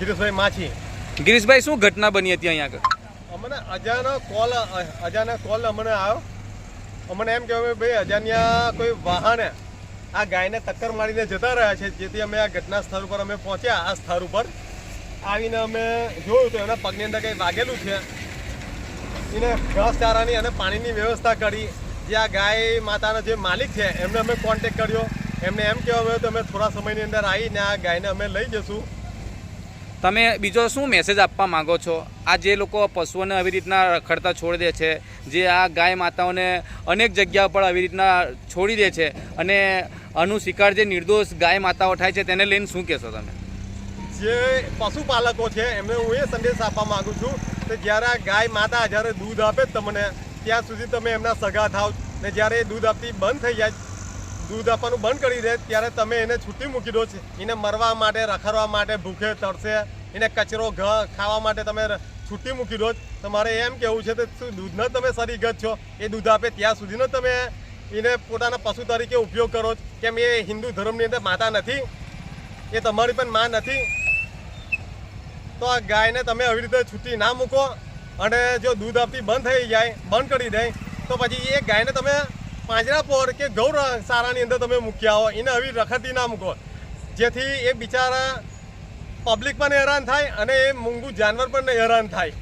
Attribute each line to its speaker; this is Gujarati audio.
Speaker 1: ગિરીશભાઈ માછી.
Speaker 2: ગિરીશભાઈ શું ઘટના બની હતી અહીંયા આગળ?
Speaker 1: અમને અજાનો કોલ અજાના કોલ અમને આવ્યો. અમને એમ કહેવાય ભાઈ અજાણ્યા કોઈ વાહને આ ગાયને ટક્કર મારીને જતા રહ્યા છે. જેથી અમે આ ઘટના સ્થળ ઉપર અમે પહોંચ્યા. આ સ્થળ ઉપર આવીને અમે જોયું તો એના પગની અંદર કંઈ વાગેલું છે. એને ઘાસ ચારાની અને પાણીની વ્યવસ્થા કરી. જે આ ગાય માતાના જે માલિક છે એમને અમે કોન્ટેક કર્યો. એમને એમ કહેવામાં આવ્યું તો અમે થોડા સમયની અંદર આવીને આ ગાયને અમે લઈ જશું.
Speaker 2: તમે બીજો શું મેસેજ આપવા માંગો છો? આ જે લોકો પશુઓને આવી રીતના રખડતા છોડી દે છે, જે આ ગાય માતાઓને અનેક જગ્યા પર આવી રીતના છોડી દે છે અને આનું શિકાર જે નિર્દોષ ગાય માતાઓ થાય છે તેને લઈને શું કહેશો તમે?
Speaker 1: જે પશુપાલકો છે, એમને હું એ સંદેશ આપવા માગું છું કે જ્યારે આ ગાય માતા જ્યારે દૂધ આપે તમને, ત્યાં સુધી તમે એમના સગા થાવ ને જ્યારે એ દૂધ આપતી બંધ થઈ જાય દૂધ આપવાનું બંધ કરી દે, ત્યારે તમે એને છૂટી મૂકી દો છે. એને મરવા માટે, રખડવા માટે, ભૂખે તરસે એને કચરો, ઘ, ખાવા માટે તમે છૂટી મૂકી દો તમારે એમ કેવું છે કે શું દૂધનો તમે સરીગત છો? એ દૂધ આપે ત્યાં સુધીનો તમે એને પોતાના પશુ તરીકે ઉપયોગ કરો કેમ એ હિન્દુ ધર્મની અંદર માતા નથી? એ તમારી પણ માં નથી? તો આ ગાયને તમે આવી રીતે છૂટી ના મૂકો અને જો દૂધ આપતી બંધ થઈ જાય, બંધ કરી દે, તો પછી એ ગાયને તમે પાંજરા પર કે ગૌર સારાની અંદર તમે મૂક્યા હો એને આવી રખડતી ના મૂકો. જેથી એ બિચારા પબ્લિક પણ હેરાન થાય અને એ મૂંગું જાનવર પણ હેરાન થાય.